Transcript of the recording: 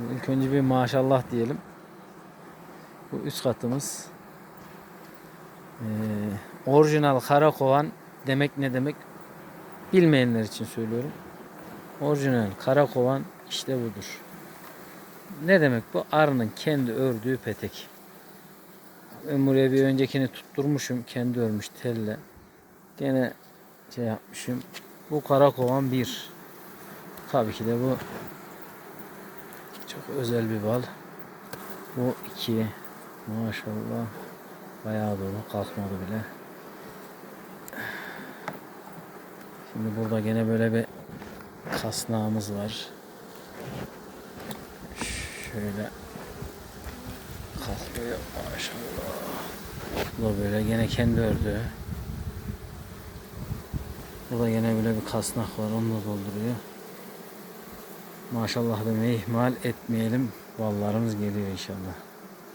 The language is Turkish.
İlk önce bir maşallah diyelim. Bu üst katımız. Ee, orijinal karakovan demek ne demek bilmeyenler için söylüyorum. Orijinal karakovan işte budur. Ne demek bu? Arının kendi ördüğü petek. Ben buraya bir öncekini tutturmuşum. Kendi örmüş telle. Gene şey yapmışım. Bu karakovan bir. Tabii ki de bu çok özel bir bal. Bu iki. Maşallah. Bayağı dolu. Kalkmadı bile. Şimdi burada gene böyle bir kasnağımız var. Şöyle kalkıyor maşallah. Bu da böyle gene kendi ördüğü. Burada yine böyle bir kasnak var onu da dolduruyor. Maşallah demeyi ihmal etmeyelim. Ballarımız geliyor inşallah.